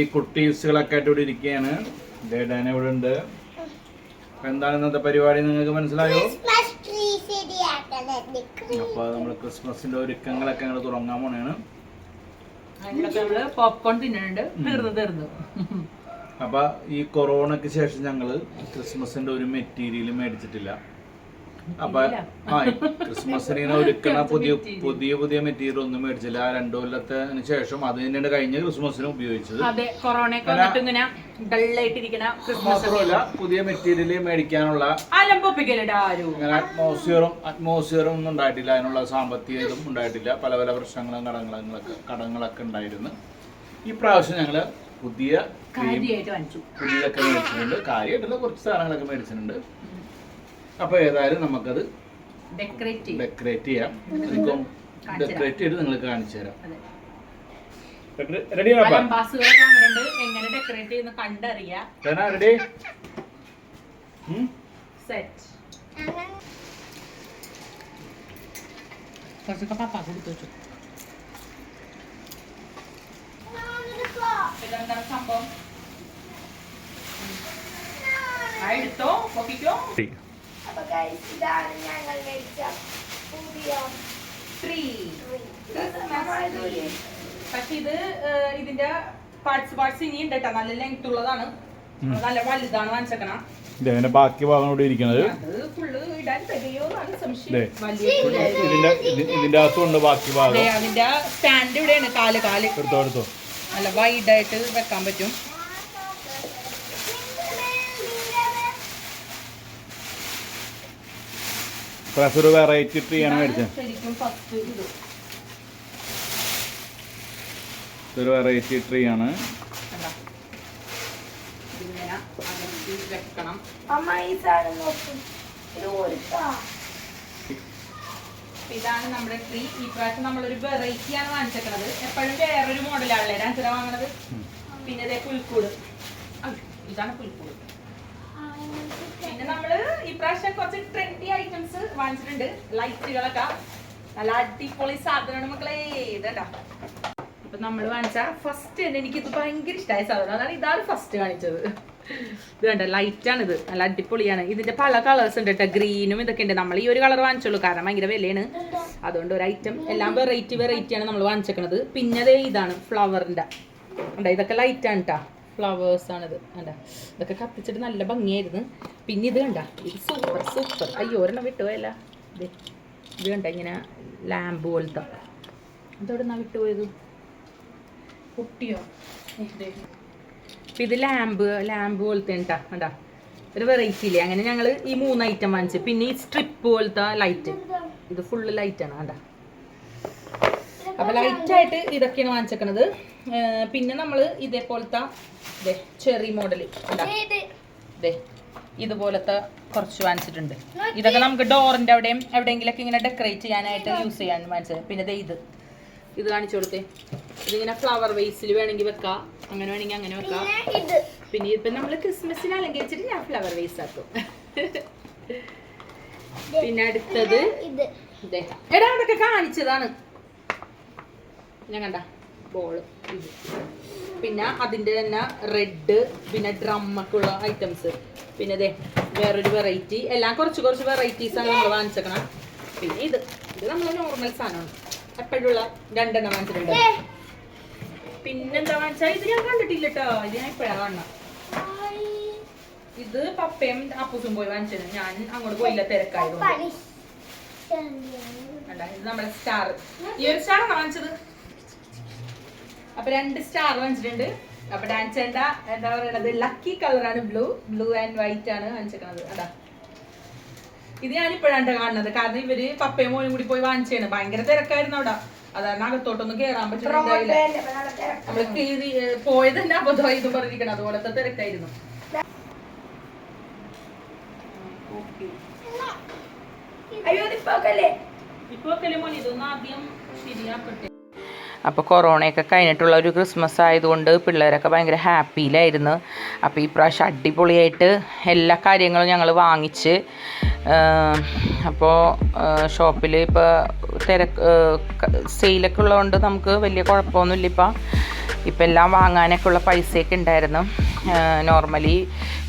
ഈ കുട്ടീസുകളൊക്കെ ആയിട്ട് ഇവിടെ ഇരിക്കുകയാണ്. ഡേഡാന ഇവിടെ ഉണ്ട്. എന്താണ് ഇന്നത്തെ പരിപാടി നിങ്ങൾക്ക് മനസ്സിലായോ? അപ്പൊ നമ്മൾ ക്രിസ്മസിന്റെ ഒരുക്കങ്ങളൊക്കെ ഞങ്ങൾ തുടങ്ങാൻ പോണേണ്. പോപ്കോൺ തിന്നുന്നുണ്ട് തീർന്നു തീർന്നു. അപ്പൊ ഈ കൊറോണക്ക് ശേഷം ഞങ്ങൾ ക്രിസ്മസിന്റെ ഒരു മെറ്റീരിയൽ മേടിച്ചിട്ടില്ല. അപ്പൊ ആ ക്രിസ്മസിന് ഒരുക്കണ പുതിയ പുതിയ പുതിയ മെറ്റീരിയൽ ഒന്നും മേടിച്ചില്ല. ആ രണ്ടു കൊല്ലത്തിന് ശേഷം അത് തന്നെയാണ് കഴിഞ്ഞ ക്രിസ്മസിന് ഉപയോഗിച്ചത്. അതെ കൊറോണയൊക്കെ വന്നിട്ട് ഇങ്ങനെ ഡള്ളായിട്ടിരിക്കണ മാത്രമല്ല പുതിയ മെറ്റീരിയൽ മേടിക്കാനുള്ള അറ്റ്മോസ്ഫിയറും അറ്റ്മോസ്ഫിയറും ഒന്നും ഉണ്ടായിട്ടില്ല. അതിനുള്ള സാമ്പത്തിക ഇതും ഉണ്ടായിട്ടില്ല. പല പല പ്രശ്നങ്ങളും കടങ്ങളൊക്കെ കടങ്ങളൊക്കെ ഉണ്ടായിരുന്നു. ഈ പ്രാവശ്യം ഞങ്ങൾ പുതിയ പുതിയതൊക്കെ മേടിച്ചിട്ടുണ്ട്. കാര്യമായിട്ടുള്ള കുറച്ച് സാധനങ്ങളൊക്കെ മേടിച്ചിട്ടുണ്ട്. അപ്പൊ ഏതായാലും നമുക്കത് ഡെക്കറേറ്റ് ചെയ്യും. ഡെക്കറേറ്റ് ചെയ്യാം. ഡെക്കറേറ്റ് ചെയ്ത് നിങ്ങൾക്ക് കാണിച്ചു തരാം. റെഡി എങ്ങനെ ഡെക്കറേറ്റ് ചെയ്യുന്ന കണ്ടറിയാ. റെഡി സെറ്റ് കുറച്ചൊക്കെ പപ്പ കൊടുത്തു വെച്ചു. ഇതെന്താണ് സംഭവം? എടുത്തോ പൊക്കിക്കോ? Guys, ഇതാണ് ഞങ്ങൾ മേടിച്ച പുതിയ നമ്മളൊരു പക്ഷെ ഇത് ഇതിന്റെ പാർട്സ് പാർട്സ് ഇനി ഉണ്ട് കേട്ടോ നല്ല ലെങ്ത് ഉള്ളതാണ്. നല്ല വലുതാണ് വാങ്ങിച്ചേക്കണ. ഇതിന്റെ ബാക്കി ഭാഗം കൂടി ഇരിക്കുന്നത് ഇതിന്റെ ഇതിന്റെ അകത്തുണ്ട് ബാക്കി ഭാഗം. ദേ, അതിന്റെ സ്റ്റാൻഡ് ഇവിടെയാണ് കാൽ കാൽ. എടുത്തോ എടുത്തോ. നല്ല വൈഡായിട്ട് വെക്കാൻ പറ്റും. ഒരു വെറൈറ്റി ട്രീ ആണ് മേടിച്ചത്. ഇതൊരു വെറൈറ്റി ട്രീ ആണ്. ഇതാണ് നമ്മുടെ ട്രീ ഈ പ്രാവശ്യം നമ്മളൊരു വെറൈറ്റി ആണ് വാങ്ങിച്ചേക്കണത്. എപ്പോഴും വേറൊരു മോഡലാണല്ലേ അഞ്ചര വാങ്ങണത്? പിന്നെ ഇതേ പുൽക്കൂട്. ഇതാണ് പുൽക്കൂട്. പിന്നെ നമ്മൾ ഈ പ്രാവശ്യം കുറച്ച് ട്രെൻഡി വാങ്ങിച്ചിട്ടുണ്ട്. ലൈറ്റുകളൊക്കെ നല്ല അടിപൊളി സാധനമാണ് മക്കളെ. ഇതണ്ട. അപ്പൊ നമ്മൾ വാങ്ങിച്ച ഫസ്റ്റ് തന്നെ എനിക്ക് ഇത് ഭയങ്കര ഇഷ്ടമായ സാധനം. അതാണ് ഇതാണ് ഫസ്റ്റ് കാണിച്ചത്. ഇത് കണ്ട ലൈറ്റ് ആണ് ഇത് നല്ല അടിപൊളിയാണ്. ഇതിന്റെ പല കളേഴ്സ് ഉണ്ട് കേട്ടോ ഗ്രീനും ഇതൊക്കെ ഉണ്ട്. നമ്മൾ ഈ ഒരു കളർ വാങ്ങിച്ചുള്ളൂ. കാരണം ഭയങ്കര വിലയാണ്. അതുകൊണ്ട് ഒരു ഐറ്റം എല്ലാം വെറൈറ്റി വെറൈറ്റിയാണ് നമ്മൾ വാങ്ങിച്ചേക്കണത്. പിന്നെ ഇതാണ് ഫ്ലവറിന്റെ ഇതൊക്കെ ലൈറ്റാണ് കേട്ടോ ഫ്ലവേഴ്സ് ആണിത്. കണ്ട? ഇതൊക്കെ കത്തിച്ചിട്ട് നല്ല ഭംഗിയായിരുന്നു. പിന്നെ ഇത് കണ്ട? ഇത് സൂപ്പർ സൂപ്പർ അയ്യോ ഒരെണ്ണം വിട്ടുപോയല്ല ഇത് ഇത് കണ്ട ഇങ്ങനെ ലാമ്പ് പോലത്തെ. ഇതോടെ നിന്നാ വിട്ടുപോയത് കുട്ടിയോ? അപ്പം ഇത് ലാമ്പ് ലാമ്പ് പോലത്തെ ഉണ്ടാ കണ്ടാ? ഒരു വെറൈറ്റി ഇല്ലേ? അങ്ങനെ ഞങ്ങൾ ഈ മൂന്ന് ഐറ്റം വാങ്ങിച്ചു. പിന്നെ ഈ സ്ട്രിപ്പ് പോലത്തെ ലൈറ്റ് ഇത് ഫുള്ള് ലൈറ്റാണ് കണ്ടാ? അപ്പൊ ലൈറ്റ് ആയിട്ട് ഇതൊക്കെയാണ് വാങ്ങിച്ചേക്കണത്. പിന്നെ നമ്മൾ ഇതേപോലത്തെ ചെറി മോഡൽ ഇത്. ഇതുപോലത്തെ കുറച്ച് വാങ്ങിച്ചിട്ടുണ്ട്. ഇതൊക്കെ നമുക്ക് ഡോറിന്റെ അവിടെയും എവിടെയെങ്കിലൊക്കെ ഇങ്ങനെ ഡെക്കറേറ്റ് ചെയ്യാനായിട്ട് യൂസ് ചെയ്യാൻ വാങ്ങിച്ചത്. പിന്നെ ദേ ഇത്. ഇത് കാണിച്ചു കൊടുത്തേ ഇതിങ്ങനെ ഫ്ലവർ വേസിൽ വേണമെങ്കിൽ വെക്കാം. അങ്ങനെ വേണമെങ്കിൽ അങ്ങനെ വെക്കാം. പിന്നെ ഇത്. ഇപ്പം നമ്മൾ ക്രിസ്മസിന് അലങ്കരിച്ചിട്ട് ഞാൻ ഫ്ലവർ വേസ് ആക്കും. പിന്നെ അടുത്തത് ഇത്. എടാ അതൊക്കെ കാണിച്ചതാണ്. ഞാൻ കണ്ട ബോൾ ഇത് പിന്നെ അതിന്റെ തന്നെ റെഡ് പിന്നെ ഡ്രമ്മൊക്കെ ഉള്ള ഐറ്റംസ് പിന്നെ ദേ വേറൊരു വെറൈറ്റി എല്ലാം കുറച്ച് കുറച്ച് വെറൈറ്റീസ് ആണ് നമ്മൾ വാങ്ങിച്ചേക്കണം. പിന്നെ ഇത് ഇത് നമ്മൾ നോർമൽ സാധനമാണ്. എപ്പോഴുള്ള രണ്ടെണ്ണം വാങ്ങിച്ചിട്ടുണ്ട്. പിന്നെന്താ വാങ്ങിച്ചാൽ ഇത് ഞാൻ കണ്ടിട്ടില്ല കേട്ടോ ഇത് ഞാൻ ഇപ്പോഴാണ് കാണണം ഇത് പപ്പയും അപ്പൂസും പോയി വാങ്ങിച്ചത് ഞാൻ അങ്ങോട്ട് പോയില്ല തിരക്കായതുകൊണ്ട്. അല്ല ഇത് നമ്മുടെ സ്റ്റാർ ഈ ഒരു സ്റ്റാർ വാങ്ങിച്ചത്? അപ്പൊ രണ്ട് സ്റ്റാർ വാങ്ങിച്ചിട്ടുണ്ട്. അപ്പൊ ഡാൻസ് ചെയ്യണ്ട എന്താ പറയണത്? ലക്കി കളറാണ് ബ്ലൂ ബ്ലൂ ആൻഡ് വൈറ്റ് ആണ് വാങ്ങിച്ചേക്കണത്. അതാ. ഇത് ഞാൻ ഇപ്പോഴാണ് കാണുന്നത്. കാരണം ഇവർ പപ്പയും മോനും കൂടി പോയി വാങ്ങിച്ചാണ്. ഭയങ്കര തിരക്കായിരുന്നു അവിടെ. അതാണ് അകത്തോട്ടൊന്നും കേറാൻ പറ്റില്ല നമ്മൾ കീറി പോയത് തന്നെ അബദ്ധമായി ഇത് പറഞ്ഞിരിക്കണം അതുപോലത്തെ തിരക്കായിരുന്നു. അയ്യോ ഇപ്പൊ ഇപ്പൊ മോൻ ഇതൊന്നും ആദ്യം ശരിയാക്കട്ടെ. അപ്പോൾ കൊറോണയൊക്കെ കഴിഞ്ഞിട്ടുള്ള ഒരു ക്രിസ്മസ് ആയതുകൊണ്ട് പിള്ളേരൊക്കെ ഭയങ്കര ഹാപ്പിയിലായിരുന്നു അപ്പോൾ ഈ പ്രാവശ്യം അടിപൊളിയായിട്ട് എല്ലാ കാര്യങ്ങളും ഞങ്ങൾ വാങ്ങിച്ച് അപ്പോൾ ഷോപ്പിൽ ഇപ്പോൾ തിരക്ക് സെയിലൊക്കെ ഉള്ളതുകൊണ്ട് നമുക്ക് വലിയ കുഴപ്പമൊന്നുമില്ല ഇപ്പം. ഇപ്പം എല്ലാം വാങ്ങാനൊക്കെ ഉള്ള പൈസയൊക്കെ ഉണ്ടായിരുന്നു. നോർമലി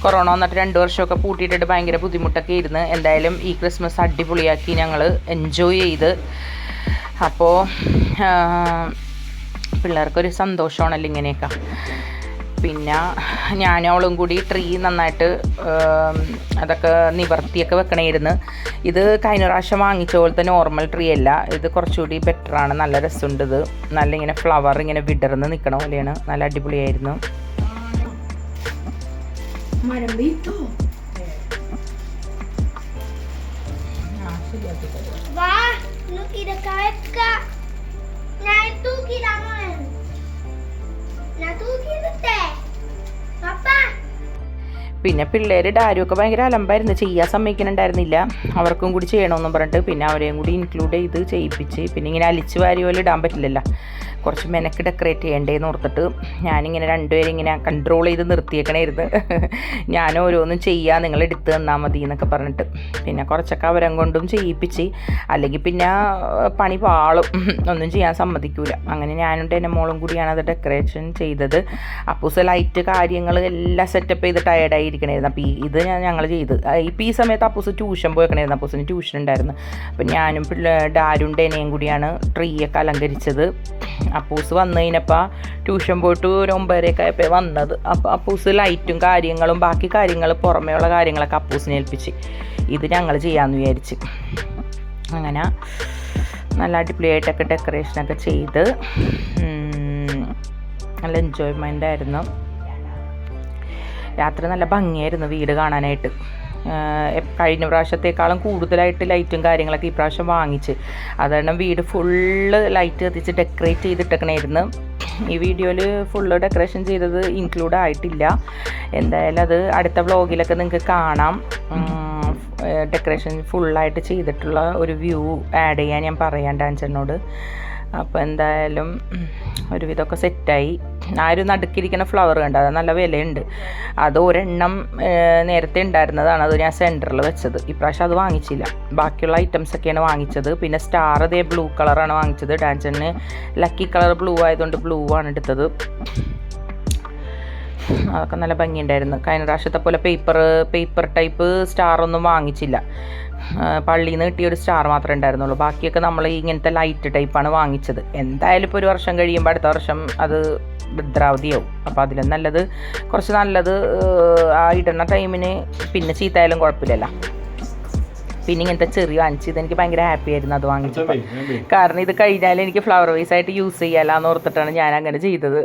കൊറോണ വന്നിട്ട് രണ്ട് വർഷമൊക്കെ പൂട്ടിയിട്ടിട്ട് ഭയങ്കര ബുദ്ധിമുട്ടൊക്കെ ഇരുന്ന് എന്തായാലും ഈ ക്രിസ്മസ് അടിപൊളിയാക്കി ഞങ്ങൾ എൻജോയ് ചെയ്ത് അപ്പോൾ പിള്ളേർക്കൊരു സന്തോഷമാണല്ലോ ഇങ്ങനെയൊക്കെ. പിന്നെ ഞാനവളും കൂടി ട്രീ നന്നായിട്ട് അതൊക്കെ നിവർത്തിയൊക്കെ വെക്കണമായിരുന്നു ഇത് കഴിഞ്ഞ പ്രാവശ്യം വാങ്ങിച്ച പോലത്തെ നോർമൽ ട്രീ അല്ല. ഇത് കുറച്ചുകൂടി ബെറ്ററാണ് നല്ല രസമുണ്ട് ഇത്. നല്ല ഇങ്ങനെ ഫ്ലവർ ഇങ്ങനെ വിടർന്ന് നിൽക്കണ പോലെയാണ്. നല്ല അടിപൊളിയായിരുന്നു. മരം വീട്ടോ വാ പപ്പ പിന്നെ പിള്ളേർ ഡാരുമൊക്കെ ഭയങ്കര അലമ്പായിരുന്നു. ചെയ്യാൻ സമ്മതിക്കുന്നുണ്ടായിരുന്നില്ല. അവർക്കും കൂടി ചെയ്യണമെന്നും പറഞ്ഞിട്ട് പിന്നെ അവരെയും കൂടി ഇൻക്ലൂഡ് ചെയ്ത് ചെയ്യിപ്പിച്ച് പിന്നെ ഇങ്ങനെ അലിച്ച് വാരി പോലെ ഇടാൻ പറ്റില്ലല്ലോ. കുറച്ച് മെനക്ക് ഡെക്കറേറ്റ് ചെയ്യണ്ടേന്ന് ഓർത്തിട്ട് ഞാനിങ്ങനെ രണ്ടുപേരും ഇങ്ങനെ കൺട്രോൾ ചെയ്ത് നിർത്തിയേക്കണായിരുന്നു. ഞാൻ ഓരോന്നും ചെയ്യുക നിങ്ങൾ എടുത്ത് തന്നാൽ മതി എന്നൊക്കെ പറഞ്ഞിട്ട്. പിന്നെ കുറച്ചൊക്കെ അവരം കൊണ്ടും ചെയ്യിപ്പിച്ച് അല്ലെങ്കിൽ പിന്നെ പണി പാളും. ഒന്നും ചെയ്യാൻ സമ്മതിക്കൂല. അങ്ങനെ ഞാനും എന്റെ മോളും കൂടിയാണ് അത് ഡെക്കറേഷൻ ചെയ്തത്. അപ്പൂസ് ലൈറ്റ് കാര്യങ്ങൾ എല്ലാം സെറ്റപ്പ് ചെയ്ത് ടയർഡായി ഇരിക്കണായിരുന്നു അപ്പോൾ ഇത് ഞാൻ ഞങ്ങൾ ചെയ്ത്. ഇപ്പോൾ ഈ സമയത്ത് അപ്പൂസ് ട്യൂഷൻ പോയേക്കണായിരുന്നു. അപ്പൂസിന് ട്യൂഷൻ ഉണ്ടായിരുന്നു. അപ്പം ഞാനും പിള്ളേ ഡാരുന്റെ എന്നെയും കൂടിയാണ് ട്രീയൊക്കെ അലങ്കരിച്ചത്. അപ്പൂസ് വന്നു കഴിഞ്ഞപ്പോൾ ട്യൂഷൻ പോയിട്ട് ഒരു ഒമ്പതരയൊക്കെ ആയപ്പോൾ വന്നത്. അപ്പോൾ അപ്പൂസ് ലൈറ്റും കാര്യങ്ങളും ബാക്കി കാര്യങ്ങൾ പുറമേയുള്ള കാര്യങ്ങളൊക്കെ അപ്പൂസിനെ ഏൽപ്പിച്ച്. ഇത് ഞങ്ങൾ ചെയ്യാമെന്ന് വിചാരിച്ച്. അങ്ങനെ നല്ല അടിപൊളിയായിട്ടൊക്കെ ഡെക്കറേഷനൊക്കെ ചെയ്ത് നല്ല എൻജോയ്മെന്റ് ആയിരുന്നു. രാത്രി നല്ല ഭംഗിയായിരുന്നു വീട് കാണാനായിട്ട്. കഴിഞ്ഞ പ്രാവശ്യത്തേക്കാളും കൂടുതലായിട്ട് ലൈറ്റും കാര്യങ്ങളൊക്കെ ഈ പ്രാവശ്യം വാങ്ങിച്ച്. അതുകാരണം വീട് ഫുള്ള് ലൈറ്റ് കത്തിച്ച് ഡെക്കറേറ്റ് ചെയ്തിട്ടേക്കണായിരുന്നു. ഈ വീഡിയോയിൽ ഫുള്ള് ഡെക്കറേഷൻ ചെയ്തത് ഇൻക്ലൂഡ് ആയിട്ടില്ല. എന്തായാലും അത് അടുത്ത വ്ളോഗിലൊക്കെ നിങ്ങൾക്ക് കാണാം. ഡെക്കറേഷൻ ഫുള്ളായിട്ട് ചെയ്തിട്ടുള്ള ഒരു വ്യൂ ആഡ് ചെയ്യാൻ ഞാൻ പറയാം ഡാൻസറിനോട്. അപ്പോൾ എന്തായാലും ഒരുവിധമൊക്കെ സെറ്റായി. ആ ഒരു നടുക്കിരിക്കുന്ന ഫ്ലവർ കണ്ട? അത് നല്ല വിലയുണ്ട്. അത് ഒരെണ്ണം നേരത്തെ ഉണ്ടായിരുന്നതാണ്. അത് ഞാൻ സെന്ററിൽ വെച്ചത്. ഇപ്രാവശ്യം അത് വാങ്ങിച്ചില്ല. ബാക്കിയുള്ള ഐറ്റംസ് ഒക്കെയാണ് വാങ്ങിച്ചത്. പിന്നെ സ്റ്റാർ അതേ ബ്ലൂ കളറാണ് വാങ്ങിച്ചത്. ഡാൻസറിന് ലക്കി കളർ ബ്ലൂ ആയതുകൊണ്ട് ബ്ലൂ ആണ് എടുത്തത്. അതൊക്കെ നല്ല ഭംഗിയുണ്ടായിരുന്നു. കഴിഞ്ഞ പ്രാവശ്യത്തെ പോലെ പേപ്പർ പേപ്പർ ടൈപ്പ് സ്റ്റാർ ഒന്നും വാങ്ങിച്ചില്ല. പള്ളിയിൽ നിന്ന് കിട്ടിയ ഒരു സ്റ്റാർ മാത്രമേ ഉണ്ടായിരുന്നുള്ളൂ. ബാക്കിയൊക്കെ നമ്മൾ ഇങ്ങനത്തെ ലൈറ്റ് ടൈപ്പാണ് വാങ്ങിച്ചത്. എന്തായാലും ഇപ്പോൾ ഒരു വർഷം കഴിയുമ്പോൾ അടുത്ത വർഷം അത് ഭദ്രാവതിയാവും അപ്പോൾ അതിലും നല്ലത് കുറച്ച് നല്ലത് ആ ഇടുന്ന ടൈമിന് പിന്നെ ചീത്തയായാലും കുഴപ്പമില്ലല്ലോ. പിന്നെ ഇങ്ങനത്തെ ചെറിയ വാങ്ങിച്ച് ഇതെനിക്ക് ഭയങ്കര ഹാപ്പി ആയിരുന്നു അത് വാങ്ങിച്ചപ്പോൾ കാരണം ഇത് കഴിഞ്ഞാൽ എനിക്ക് ഫ്ലവർ വൈസ് ആയിട്ട് യൂസ് ചെയ്യാലാന്ന് ഓർത്തിട്ടാണ് ഞാൻ അങ്ങനെ ചെയ്തത്.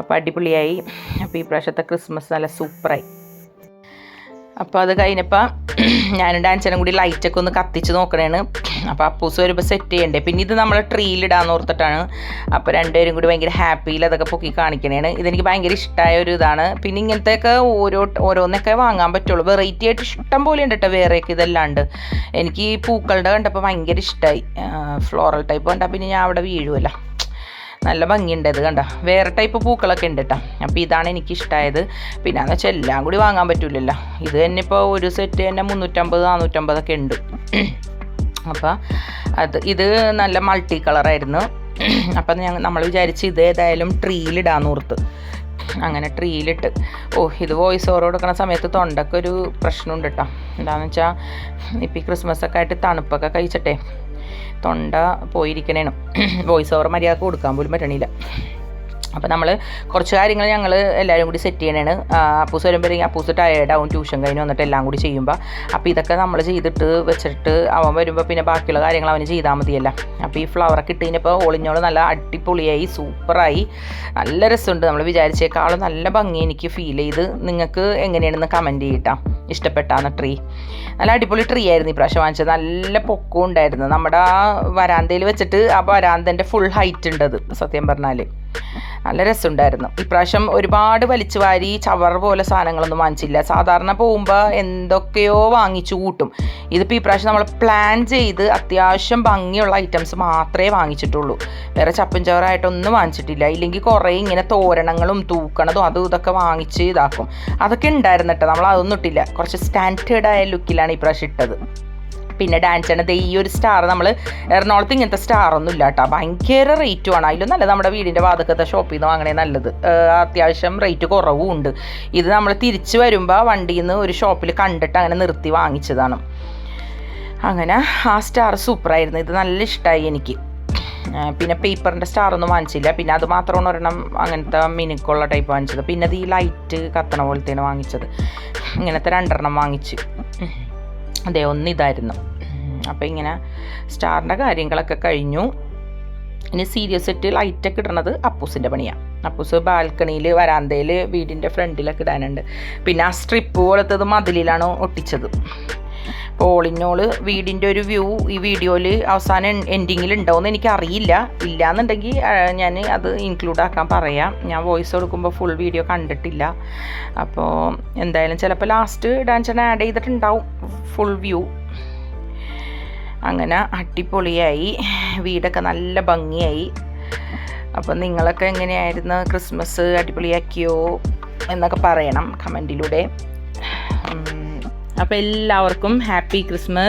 അപ്പോൾ അടിപൊളിയായി. അപ്പോൾ ഈ പ്രാവശ്യത്തെ ക്രിസ്മസ് നല്ല സൂപ്പറായി അപ്പോൾ അത് കഴിഞ്ഞപ്പോൾ ഞാനും ഡാൻസറും കൂടി ലൈറ്റൊക്കെ ഒന്ന് കത്തിച്ച് നോക്കണേണ്. അപ്പോൾ അപ്പൂസ് വരുമ്പോൾ സെറ്റ് ചെയ്യണ്ടേ? പിന്നെ ഇത് നമ്മൾ ട്രീലിടാന്ന് ഓർത്തിട്ടാണ്. അപ്പോൾ രണ്ടുപേരും കൂടി ഭയങ്കര ഹാപ്പിയിൽ അതൊക്കെ പൊക്കി കാണിക്കണേണ്. ഇതെനിക്ക് ഭയങ്കര ഇഷ്ടമായ ഒരു ഇതാണ്. പിന്നെ ഇങ്ങനത്തെയൊക്കെ ഓരോ ഓരോന്നൊക്കെ വാങ്ങാൻ പറ്റുള്ളൂ. വെറൈറ്റി ആയിട്ട് ഇഷ്ടം പോലെ ഉണ്ട് കേട്ടോ വേറെയൊക്കെ ഇതെല്ലാണ്ട്. എനിക്ക് ഈ പൂക്കളുടെ കണ്ടപ്പോൾ ഭയങ്കര ഇഷ്ടമായി ഫ്ലോറൽ ടൈപ്പ് കണ്ടാൽ പിന്നെ ഞാൻ അവിടെ വീഴുമല്ലോ നല്ല ഭംഗിയുണ്ട് ഇത് കണ്ട? വേറെ ടൈപ്പ് പൂക്കളൊക്കെ ഉണ്ട് കേട്ടോ അപ്പോൾ ഇതാണ് എനിക്ക് ഇഷ്ടമായത് പിന്നെ എന്ന് വെച്ചാൽ എല്ലാം കൂടി വാങ്ങാൻ പറ്റില്ലല്ലോ ഇത് തന്നെ ഇപ്പോൾ ഒരു സെറ്റ് തന്നെ മുന്നൂറ്റമ്പത് നാനൂറ്റമ്പതൊക്കെ ഉണ്ട്. അപ്പോൾ അത് ഇത് നല്ല മൾട്ടി കളറായിരുന്നു അപ്പം ഞങ്ങൾ നമ്മൾ വിചാരിച്ച് ഇത് ഏതായാലും ട്രീലിടാന്ന് ഓർത്ത്. അങ്ങനെ ട്രീലിട്ട് ഓ ഇത് വോയിസ് ഓവർ കൊടുക്കുന്ന സമയത്ത് തൊണ്ടക്കൊരു പ്രശ്നമുണ്ട് കേട്ടോ എന്താണെന്ന് വെച്ചാൽ ഇപ്പം ഈ ക്രിസ്മസ് ഒക്കെ ആയിട്ട് തണുപ്പൊക്കെ കഴിച്ചിട്ടേ തൊണ്ട പോയിരിക്കണേണ് വോയിസ് ഓവർ മര്യാദ കൊടുക്കാൻ പോലും പറ്റണില്ല. അപ്പോൾ നമ്മൾ കുറച്ച് കാര്യങ്ങൾ ഞങ്ങൾ എല്ലാവരും കൂടി സെറ്റ് ചെയ്യണേണ്. ആ, അപ്പൂസ് വരുമ്പോഴേക്കും അപ്പൂസ് ടയേർഡാവും ട്യൂഷൻ കഴിഞ്ഞ് വന്നിട്ട് എല്ലാം കൂടി ചെയ്യുമ്പോൾ അപ്പോൾ ഇതൊക്കെ നമ്മൾ ചെയ്തിട്ട് വെച്ചിട്ട് അവൻ വരുമ്പോൾ പിന്നെ ബാക്കിയുള്ള കാര്യങ്ങൾ അവന് ചെയ്താൽ മതിയല്ല. അപ്പോൾ ഈ ഫ്ലവറൊക്കെ ഇട്ട് കഴിഞ്ഞപ്പോൾ ഒളിഞ്ഞോൾ നല്ല അടിപൊളിയായി സൂപ്പറായി നല്ല രസമുണ്ട്. നമ്മൾ വിചാരിച്ചേക്കാളും നല്ല ഭംഗി എനിക്ക് ഫീൽ ചെയ്ത്. നിങ്ങൾക്ക് എങ്ങനെയാണെന്ന് കമന്റ് ചെയ്യട്ടാ. ഇഷ്ടപ്പെട്ടാന്ന് ട്രീ നല്ല അടിപൊളി ട്രീ ആയിരുന്നു ഈ പ്രാവശ്യം വാങ്ങിച്ചത്. നല്ല പൊക്കവും ഉണ്ടായിരുന്നു. നമ്മുടെ ആ വരാന്തയിൽ വെച്ചിട്ട് ആ വരാന്തന്റെ ഫുൾ ഹൈറ്റ് ഉണ്ടത് സത്യം പറഞ്ഞാൽ നല്ല രസമുണ്ടായിരുന്നു. ഇപ്രാവശ്യം ഒരുപാട് വലിച്ചു വാരി ചവർ പോലെ സാധനങ്ങളൊന്നും വാങ്ങിച്ചില്ല. സാധാരണ പോകുമ്പോൾ എന്തൊക്കെയോ വാങ്ങിച്ചു കൂട്ടും. ഇതിപ്പോൾ ഈ പ്രാവശ്യം നമ്മൾ പ്ലാൻ ചെയ്ത് അത്യാവശ്യം ഭംഗിയുള്ള ഐറ്റംസ് മാത്രമേ വാങ്ങിച്ചിട്ടുള്ളൂ. വേറെ ചപ്പും ചവറായിട്ടൊന്നും വാങ്ങിച്ചിട്ടില്ല. ഇല്ലെങ്കിൽ കുറേ ഇങ്ങനെ തോരണങ്ങളും തൂക്കണതും അതും ഇതൊക്കെ വാങ്ങിച്ച് ഇതാക്കും. അതൊക്കെ ഉണ്ടായിരുന്നിട്ട്. നമ്മൾ അതൊന്നും ഇട്ടില്ല. കുറച്ച് സ്റ്റാൻഡേർഡായ ലുക്കിലാണ് ഈ പ്രാവശ്യം ഇട്ടത്. പിന്നെ ഡാൻസ് ദേ ഈ ഒരു സ്റ്റാർ നമ്മൾ എറണാകുളത്ത് ഇങ്ങനത്തെ സ്റ്റാർ ഒന്നും ഇല്ല കേട്ടോ ഭയങ്കര റേറ്റുമാണ് അതിലും നല്ല നമ്മുടെ വീടിന്റെ വാതക്കത്തെ ഷോപ്പിൽ നിന്ന് വാങ്ങണേ നല്ലത്. അത്യാവശ്യം റേറ്റ് കുറവും ഉണ്ട്. ഇത് നമ്മൾ തിരിച്ചു വരുമ്പോൾ വണ്ടിയിൽ നിന്ന് ഒരു ഷോപ്പിൽ കണ്ടിട്ട് അങ്ങനെ നിർത്തി വാങ്ങിച്ചതാണ്. അങ്ങനെ ആ സ്റ്റാർ സൂപ്പറായിരുന്നു ഇത് നല്ല ഇഷ്ടമായി എനിക്ക്. പിന്നെ പേപ്പറിന്റെ സ്റ്റാർ ഒന്നും വാങ്ങിച്ചില്ല. പിന്നെ അത് മാത്രമാണ് ഒരെണ്ണം അങ്ങനത്തെ മിനുക്കുള്ള ടൈപ്പ് വാങ്ങിച്ചത്. പിന്നെ അത് ഈ ലൈറ്റ് കത്തണ പോലത്തേന് വാങ്ങിച്ചത്. ഇങ്ങനത്തെ രണ്ടെണ്ണം വാങ്ങിച്ച്. അതെ ഒന്നിതായിരുന്നു. അപ്പോൾ ഇങ്ങനെ സ്റ്റാറിന്റെ കാര്യങ്ങളൊക്കെ കഴിഞ്ഞു. ഇനി സീരിയസ് സെറ്റ് ലൈറ്റൊക്കെ ഇടണത് അപ്പൂസിന്റെ പണിയാണ് അപ്പൂസ് ബാൽക്കണിയിൽ വരാന്തയിൽ വീടിന്റെ ഫ്രണ്ടിലൊക്കെ ഇടാനുണ്ട്. പിന്നെ ആ സ്ട്രിപ്പ് പോലത്തത് മതിലിലാണ് ഒട്ടിച്ചത്. അപ്പോൾ ഓളിനോൾ വീടിന്റെ ഒരു വ്യൂ ഈ വീഡിയോയിൽ അവസാനം എൻഡിങ്ങിൽ ഉണ്ടാവുമെന്ന് എനിക്കറിയില്ല. ഇല്ലയെന്നുണ്ടെങ്കിൽ ഞാൻ അത് ഇൻക്ലൂഡ് ആക്കാൻ പറയാം. ഞാൻ വോയിസ് കൊടുക്കുമ്പോൾ ഫുൾ വീഡിയോ കണ്ടിട്ടില്ല. അപ്പോൾ എന്തായാലും ചിലപ്പോൾ ലാസ്റ്റ് ഡാൻസ് ആഡ് ചെയ്തിട്ടുണ്ടാവും. ഫുൾ വ്യൂ അങ്ങനെ അടിപൊളിയായി. വീടൊക്കെ നല്ല ഭംഗിയായി. അപ്പോൾ നിങ്ങളൊക്കെ എങ്ങനെയായിരുന്നു? ക്രിസ്മസ് അടിപൊളിയാക്കിയോ? എന്നൊക്കെ പറയണം കമന്റിലൂടെ. അപ്പോൾ എല്ലാവർക്കും ഹാപ്പി ക്രിസ്മസ്.